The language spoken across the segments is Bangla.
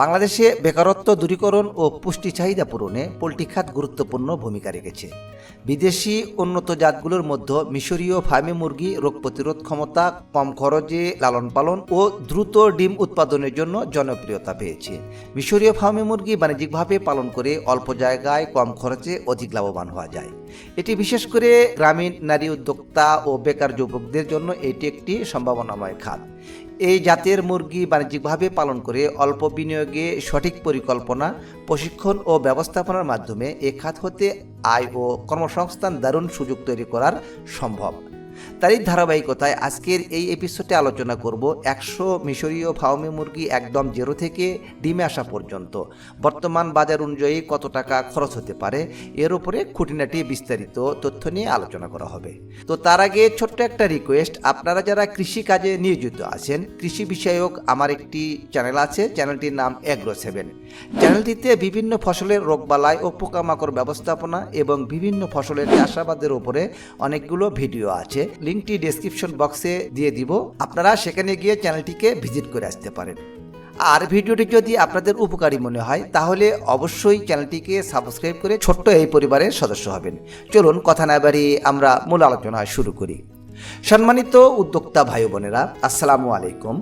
বাংলাদেশে বেকারত্ব দূরীকরণ ও পুষ্টি চাহিদা পূরণে পোলট্রি খাত গুরুত্বপূর্ণ ভূমিকা রেখেছে। বিদেশি উন্নত জাতগুলোর মধ্যে মিশরীয় ফার্মি মুরগি রোগ প্রতিরোধ ক্ষমতা, কম খরচে লালন পালন ও দ্রুত ডিম উৎপাদনের জন্য জনপ্রিয়তা পেয়েছে। মিশরীয় ফার্মি মুরগি বাণিজ্যিকভাবে পালন করে অল্প জায়গায় কম খরচে অধিক লাভবান হওয়া যায়। এটি বিশেষ করে গ্রামীণ নারী উদ্যোক্তা ও বেকার যুবকদের জন্য এটি একটি সম্ভাবনাময় খাত। এই জাতের মুরগি বাণিজ্যিকভাবে পালন করে অল্প বিনিয়োগে সঠিক পরিকল্পনা, প্রশিক্ষণ ও ব্যবস্থাপনার মাধ্যমে এ খাত হতে আয় ও কর্মসংস্থান দারুণ সুযোগ তৈরি করার সম্ভব। তারই ধারাবাহিকতায় আজকের এই এপিসোডে আলোচনা করব একশো মিশরীয় ফাউমি মুরগি একদম জেরো থেকে ডিমে আসা পর্যন্ত। বর্তমান বাজার অনুযায়ী কত টাকা খরচ হতে পারে, এর উপরে খুঁটিনাটি বিস্তারিত তথ্য নিয়ে আলোচনা করা হবে। তো তার আগে ছোট্ট একটা রিকোয়েস্ট আপনারা যারা কৃষি কাজে নিয়োজিত আছেন, কৃষি বিষয়ক আমার একটি চ্যানেল আছে চ্যানেলটির নাম এগ্রো সেভেন চ্যানেলটিতে বিভিন্ন ফসলের রোগবালাই ও পোকামাকড় ব্যবস্থাপনা এবং বিভিন্ন ফসলের চাষাবাদের উপরে অনেকগুলো ভিডিও আছে। লিঙ্কটি ডেসক্রিপশন বক্সে দিয়ে দিব। আপনারা সেখানে গিয়ে চ্যানেলটিকে ভিজিট করে আসতে পারেন। আর ভিডিওটি যদি আপনাদের উপকারী মনে হয়, তাহলে অবশ্যই চ্যানেলটিকে সাবস্ক্রাইব করে ছোট্ট এই পরিবারের সদস্য হবেন। চলুন কথা না বাড়িয়ে আমরা মূল আলোচনা শুরু করি। সম্মানিত উদ্যোক্তা ভাই বোনেরা, আসসালামু আলাইকুম।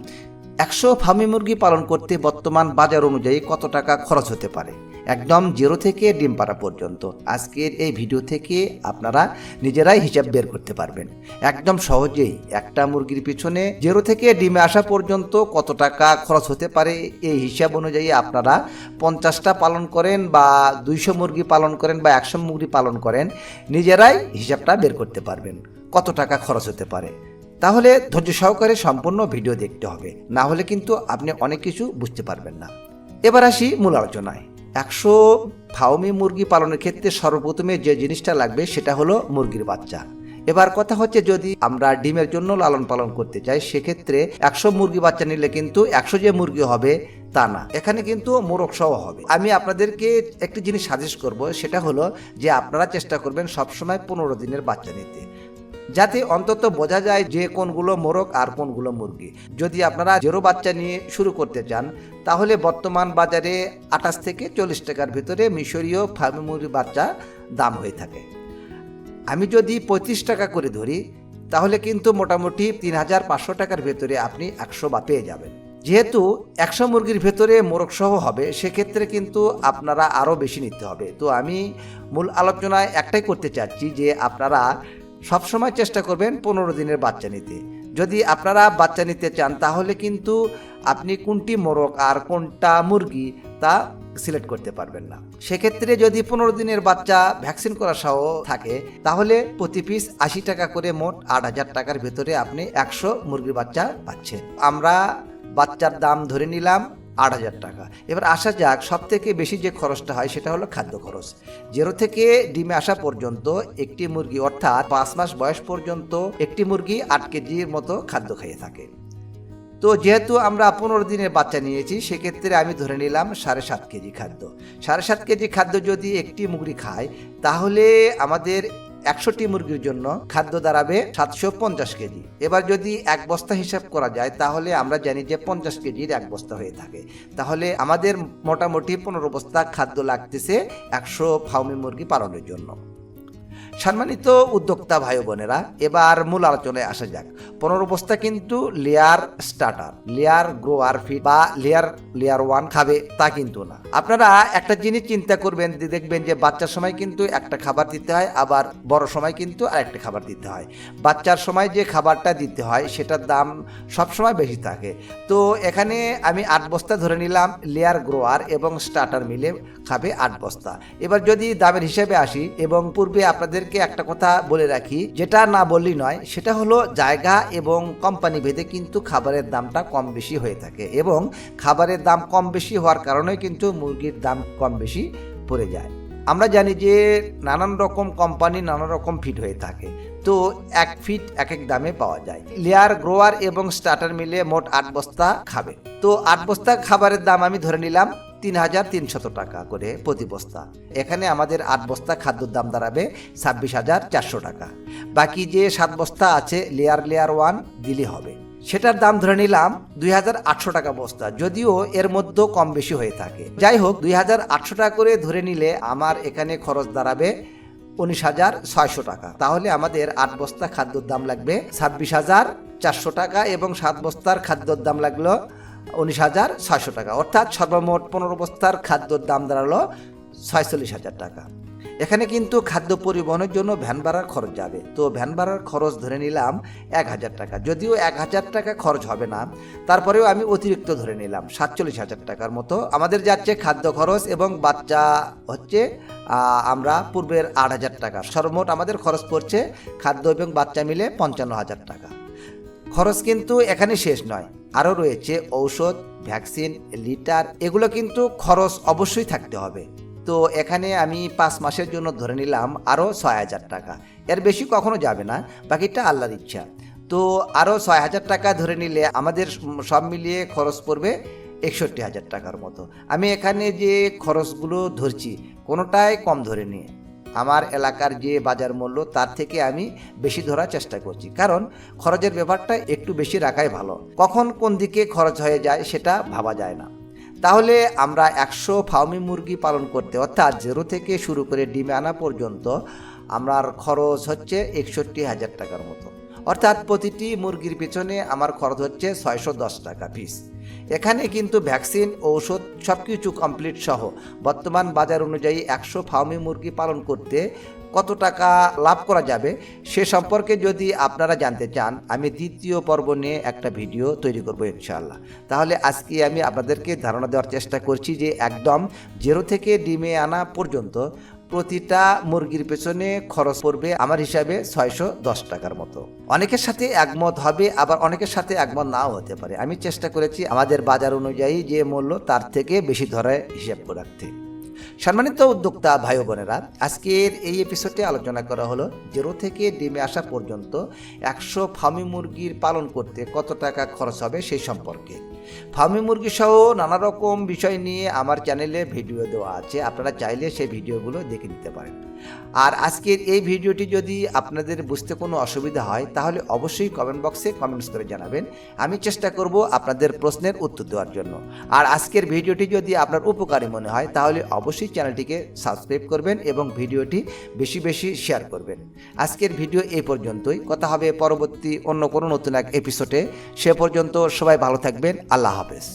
একশো ফার্মি মুরগি পালন করতে বর্তমান বাজার অনুযায়ী কত টাকা খরচ হতে পারে? একদম জিরো থেকে ডিম পাড়া পর্যন্ত। আজকের এই ভিডিও থেকে আপনারা নিজেরাই হিসাব বের করতে পারবেন। একদম সহজেই একটা মুরগির পিছনে জিরো থেকে ডিমে আসা পর্যন্ত কত টাকা খরচ হতে পারে এই হিসাব অনুযায়ী আপনারা পঞ্চাশটা পালন করেন বা দুইশো মুরগি পালন করেন বা একশো মুরগি পালন করেন, নিজেরাই হিসাবটা বের করতে পারবেন কত টাকা খরচ হতে পারে। তাহলে ধৈর্য সহকারে সম্পূর্ণ ভিডিও দেখতে হবে। না হলে কিন্তু আপনি অনেক কিছু বুঝতে পারবেন না। এবার আসি মূল আলোচনায়। একশো ফাউমি মুরগি পালনের ক্ষেত্রে সর্বপ্রথমে যে জিনিসটা লাগবে সেটা হলো মুরগির বাচ্চা। এবার কথা হচ্ছে যদি আমরা ডিমের জন্য লালন পালন করতে চাই, সেক্ষেত্রে একশো মুরগি বাচ্চা নিলে কিন্তু একশো যে মুরগি হবে তা না। এখানে কিন্তু মোরগ সহ হবে। আমি আপনাদেরকে একটি জিনিস সাজেস্ট করব, সেটা হলো যে আপনারা চেষ্টা করবেন সবসময় পনেরো দিনের বাচ্চা নিতে। যাতে অন্তত বোঝা যায় যে কোনগুলো মোরগ আর কোনগুলো মুরগি। যদি আপনারা জেরো বাচ্চা নিয়ে শুরু করতে চান, তাহলে বর্তমান বাজারে আঠাশ থেকে চল্লিশ টাকার ভিতরে মিশরীয় ফার্মি মুরগি বাচ্চা দাম হয়ে থাকে। আমি যদি পঁয়ত্রিশ টাকা করে ধরি, তাহলে কিন্তু মোটামুটি তিন হাজার পাঁচশো টাকার ভেতরে আপনি একশো বা পেয়ে যাবেন। যেহেতু একশো মুরগির ভেতরে মোরগ সহ হবে, সেক্ষেত্রে কিন্তু আপনারা আরও বেশি নিতে হবে। তো আমি মূল আলোচনায় একটাই করতে চাচ্ছি যে আপনারা সবসময় চেষ্টা করবেন পনেরো দিনের বাচ্চা নিতে। যদি আপনারা বাচ্চা নিতে চান, তাহলে কিন্তু আপনি কোনটি মোরগ আর কোনটা মুরগি তা সিলেক্ট করতে পারবেন না। সেক্ষেত্রে যদি পনেরো দিনের বাচ্চা ভ্যাকসিন করা সহ থাকে, তাহলে প্রতি পিস আশি টাকা করে মোট আট হাজার টাকার ভেতরে আপনি একশো মুরগির বাচ্চা পাচ্ছেন। আমরা বাচ্চার দাম ধরে নিলাম আট হাজার টাকা। এবার আসা যাক সব থেকে বেশি যে খরচটা হয় সেটা হলো খাদ্য খরচ। জেরো থেকে ডিমে আসা পর্যন্ত একটি মুরগি, অর্থাৎ পাঁচ মাস বয়স পর্যন্ত একটি মুরগি আট কেজির মতো খাদ্য খেয়ে থাকে। তো যেহেতু আমরা পনেরো দিনের বাচ্চা নিয়েছি, সেক্ষেত্রে আমি ধরে নিলাম সাড়ে সাত কেজি খাদ্য। সাড়ে সাত কেজি খাদ্য যদি একটি মুরগি খায়, তাহলে আমাদের একশোটি মুরগির জন্য খাদ্য দাঁড়াবে সাতশো পঞ্চাশ কেজি। এবার যদি এক বস্তা হিসাব করা যায়, তাহলে আমরা জানি যে পঞ্চাশ কেজির এক বস্তা হয়ে থাকে। তাহলে আমাদের মোটামুটি পনেরো বস্তা খাদ্য লাগতেছে একশো ফাউমি মুরগি পালনের জন্য। সম্মানিত উদ্যোক্তা ভাই বোনেরা, এবার মূল আলোচনায় আসা যাক। পনেরো বস্তা কিন্তু layer starter layer grower feed বা লেয়ার লেয়ার ওয়ান খাবে তা কিন্তু না। আপনারা একটা জিনিস চিন্তা করবেন দেখবেন যে বাচ্চার সময় কিন্তু একটা খাবার দিতে হয়, আবার বড় সময় কিন্তু আরেকটা খাবার দিতে হয়। বাচ্চার সময় যে খাবারটা দিতে হয়, সেটার দাম সবসময় বেশি থাকে। তো এখানে আমি আট বস্তা ধরে নিলাম লেয়ার গ্রোয়ার এবং স্টার্টার মিলে খাবে আট বস্তা। এবার যদি দামের হিসেবে আসি, এবং পূর্বে আপনাদেরকে একটা কথা বলে রাখি, যেটা না বললেই নয়, সেটা হলো জায়গা এবং কোম্পানি ভেদে কিন্তু খাবারের দামটা কম বেশি হয়ে থাকে এবং খাবারের দাম কম বেশি হওয়ার কারণে কিন্তু মুরগির দাম কম বেশি পড়ে যায়। আমরা জানি যে নানান রকম কোম্পানি নানা রকম ফিট হয়ে থাকে, তো এক ফিট এক এক দামে পাওয়া যায়। লেয়ার গ্রোয়ার এবং স্টার্টার মিলে মোট আট বস্তা খাবে তো আট বস্তা খাবারের দাম আমি ধরে নিলাম তিন হাজার তিনশত টাকা করে প্রতি বস্তা। এখানে আমাদের আট বস্তা খাদ্যর দাম দাঁড়াবে ছাব্বিশ হাজার চারশো টাকা। বাকি যে সাত বস্তা আছে লেয়ার লেয়ার ওয়ান দিলে হবে। সেটার দাম ধরে নিলাম দুই হাজার আটশো টাকা বস্তা, যদিও এর মধ্যে কম বেশি হয়ে থাকে। যাই হোক, দুই হাজার আটশো টাকা করে ধরে নিলে আমার এখানে খরচ দাঁড়াবে উনিশ হাজার ছয়শো টাকা। তাহলে আমাদের আট বস্তা খাদ্যর দাম লাগবে ছাব্বিশ হাজার চারশো টাকা এবং সাত বস্তার খাদ্যর দাম লাগল উনিশ হাজার ছয়শো টাকা। অর্থাৎ সর্বমোট পনেরো বস্তার খাদ্যর দাম দাঁড়াল ছয়চল্লিশ হাজার টাকা। এখানে কিন্তু খাদ্য পরিবহনের জন্য ভ্যান ভাড়ার খরচ যাবে। তো ভ্যান ভাড়ার খরচ ধরে নিলাম এক হাজার টাকা। যদিও এক হাজার টাকা খরচ হবে না, তারপরেও আমি অতিরিক্ত ধরে নিলাম সাতচল্লিশ হাজার টাকার মতো। আমাদের যাচ্ছে খাদ্য খরচ এবং বাচ্চা হচ্ছে আমরা পূর্বের আট হাজার টাকা। সর্বমোট আমাদের খরচ পড়ছে খাদ্য এবং বাচ্চা মিলে পঞ্চান্ন হাজার টাকা। খরচ কিন্তু এখানে শেষ নয়। আরও রয়েছে ঔষধ, ভ্যাকসিন, লিটার, এগুলো কিন্তু খরচ অবশ্যই থাকতে হবে। তো এখানে আমি পাঁচ মাসের জন্য ধরে নিলাম আরও ছয় হাজার টাকা। এর বেশি কখনো যাবে না, বাকিটা আল্লাহর ইচ্ছা। তো আরও ছয় হাজার টাকা ধরে নিলে আমাদের সব মিলিয়ে খরচ পড়বে একষট্টি হাজার টাকার মতো। আমি এখানে যে খরচগুলো ধরছি, কোনোটাই কম ধরে নিয়ে। আমার এলাকার যে বাজার মূল্য, তার থেকে আমি বেশি ধরার চেষ্টা করছি। কারণ খরচের ব্যাপারটা একটু বেশি রাখাই ভালো। কখন কোন দিকে খরচ হয়ে যায় সেটা ভাবা যায় না। তাহলে আমরা একশো ফার্মি মুরগি পালন করতে, অর্থাৎ জিরো থেকে শুরু করে ডিমে আনা পর্যন্ত আমার খরচ হচ্ছে একষট্টি হাজার টাকার মতো। অর্থাৎ প্রতিটি মুরগির পিছনে আমার খরচ হচ্ছে ছয়শো দশ টাকা পিস এখানে কিন্তু ভ্যাকসিন, ঔষধ সব কিছু কমপ্লিট সহ। বর্তমান বাজার অনুযায়ী একশো ফার্মি মুরগি পালন করতে কত টাকা লাভ করা যাবে, সে সম্পর্কে যদি আপনারা জানতে চান, আমি দ্বিতীয় পর্ব নিয়ে একটা ভিডিও তৈরি করব ইনশাআল্লাহ। তাহলে আজকে আমি আপনাদেরকে ধারণা দেওয়ার চেষ্টা করছি যে একদম জিরো থেকে ডিমে আনা পর্যন্ত প্রতিটা মুরগির পেছনে খরচ পড়বে আমার হিসাবে ছয়শো দশ টাকার মতো। অনেকের সাথে একমত হবে, আবার অনেকের সাথে একমত নাও হতে পারে। আমি চেষ্টা করেছি আমাদের বাজার অনুযায়ী যে মূল্য তার থেকে বেশি ধরে হিসাব করে রাখতে। সম্মানিত উদ্যোক্তা ভাই বোনেরা আজকের এই এপিসোডে আলোচনা করা হলো জেরো থেকে ডিমে আসা পর্যন্ত একশো ফার্মি মুরগির পালন করতে কত টাকা খরচ হবে সেই সম্পর্কে। ফার্মি মুরগি সহ নানা রকম বিষয় নিয়ে আমার চ্যানেলে ভিডিও দেওয়া আছে। আপনারা চাইলে সেই ভিডিওগুলো দেখে নিতে পারেন। আর আজকের এই ভিডিওটি যদি আপনাদের বুঝতে কোনো অসুবিধা হয়, তাহলে অবশ্যই কমেন্ট বক্সে কমেন্টস করে জানাবেন। আমি চেষ্টা করব আপনাদের প্রশ্নের উত্তর দেওয়ার জন্য। আর আজকের ভিডিওটি যদি আপনার উপকারী মনে হয়, তাহলে অবশ্যই চ্যানেলটিকে সাবস্ক্রাইব করবেন এবং ভিডিওটি বেশি বেশি শেয়ার করবেন। আজকের ভিডিও এই পর্যন্তই। কথা হবে পরবর্তী অন্য কোনো নতুন এক এপিসোডে সে পর্যন্ত সবাই ভালো থাকবেন। আল্লাহ হাফেজ।